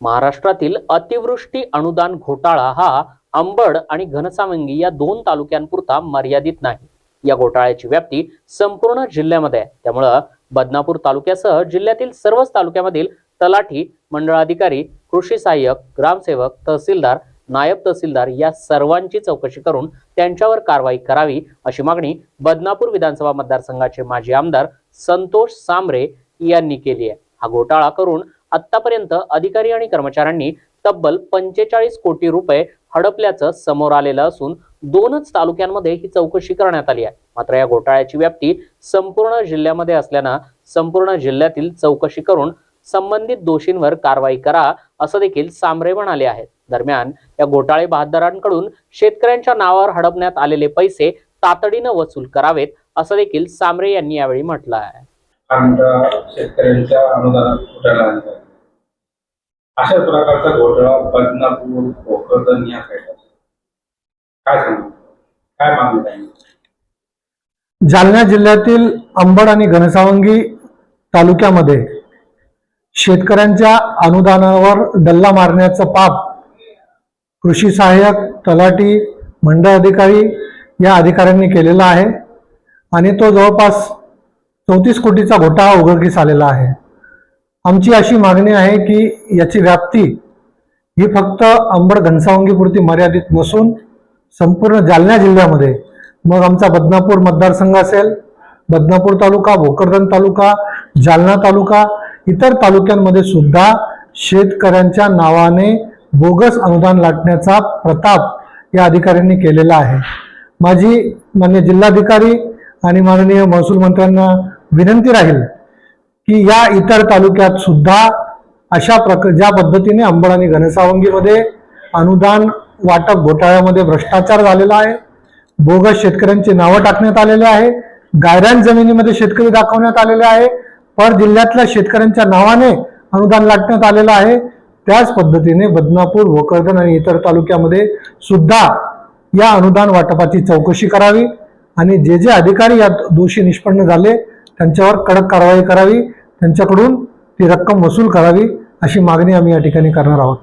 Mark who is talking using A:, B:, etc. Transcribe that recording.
A: महाराष्ट्रातील अतिवृष्टी अनुदान घोटाळा हा अंबड आणि घनसावंगी या दोन तालुक्यांपुरता मर्यादित नाही. या घोटाळ्याची व्याप्ती संपूर्ण जिल्ह्यामध्ये आहे. त्यामुळं बदनापूर तालुक्यासह जिल्ह्यातील सर्वच तालुक्यामधील तलाठी मंडळाधिकारी कृषी सहाय्यक ग्रामसेवक तहसीलदार नायब तहसीलदार या सर्वांची चौकशी करून त्यांच्यावर कारवाई करावी अशी मागणी बदनापूर विधानसभा मतदारसंघाचे माजी आमदार संतोष सांबरे यांनी केली आहे. हा घोटाळा करून आतापर्यंत अधिकारी आणि कर्मचाऱ्यांनी तब्बल पंचेचाळीस कोटी रुपये हडपल्याचं समोर आलेलं असून दोनच तालुक्यांमध्ये ही चौकशी करण्यात आली आहे. मात्र या घोटाळ्याची व्याप्ती संपूर्ण जिल्ह्यामध्ये असल्यानं संपूर्ण जिल्ह्यातील चौकशी करून संबंधित दोषींवर कारवाई करा असं देखील सामरे म्हणाले आहेत. दरम्यान या घोटाळे बहादरांकडून शेतकऱ्यांच्या नावावर हडपण्यात आलेले पैसे तातडीनं वसूल करावेत असं देखील सामरे यांनी यावेळी म्हटलं आहे.
B: शेतकऱ्यांच्या घोटाळा आहे. अशा प्रकारचा घोटाळा बदनापूर भोकरदन या साईडला काय सांगू? काय मागणी आहे?
C: जालना जिल्ह्यातील अंबड आणि घनसावंगी तालुक्यामध्ये शेतकऱ्यांच्या अनुदानावर डल्ला मारण्याचं पाप कृषी सहाय्यक तलाठी मंडळ अधिकारी या अधिकाऱ्यांनी केलेला आहे आणि तो जवळपास चौतीस कोटीचा घोटाळा उघडकीस आलेला आहे. आमची अशी मागणी आहे की याची व्याप्ती ही फक्त अंबड घनसावंगीपुरती मर्यादित नसून संपूर्ण जालना जिल्ह्यामध्ये. मग आमचा बदनापूर मतदारसंघ असेल बदनापूर तालुका भोकरदन तालुका जालना तालुका इतर तालुक्यांमध्ये सुद्धा शेतकऱ्यांच्या नावाने बोगस अनुदान लाटण्याचा प्रताप या अधिकाऱ्यांनी केलेला आहे. माझी मान्य जिल्हाधिकारी आणि माननीय महसूल मंत्र्यांना विनंती राहील की या इतर तालुक्यात सुद्धा अशा प्रक ज्या पद्धतीने अंबड आणि घनसावंगीमध्ये अनुदान वाटप घोटाळ्यामध्ये भ्रष्टाचार झालेला आहे बोगस शेतकऱ्यांची नावं टाकण्यात आलेले आहे गायरान जमिनीमध्ये शेतकरी दाखवण्यात आलेले आहे पर जिल्ह्यातल्या शेतकऱ्यांच्या नावाने अनुदान लाटण्यात आलेलं आहे त्याच पद्धतीने बदनापूर भोकरदन आणि इतर तालुक्यामध्ये सुद्धा या अनुदान वाटपाची चौकशी करावी आणि जे जे अधिकारी यात दोषी निष्पन्न झाले त्यांच्यावर कडक कारवाई करावी. त्यांच्याकडून ती रक्कम वसूल करावी अशी मागणी आम्ही या ठिकाणी करणार आहोत.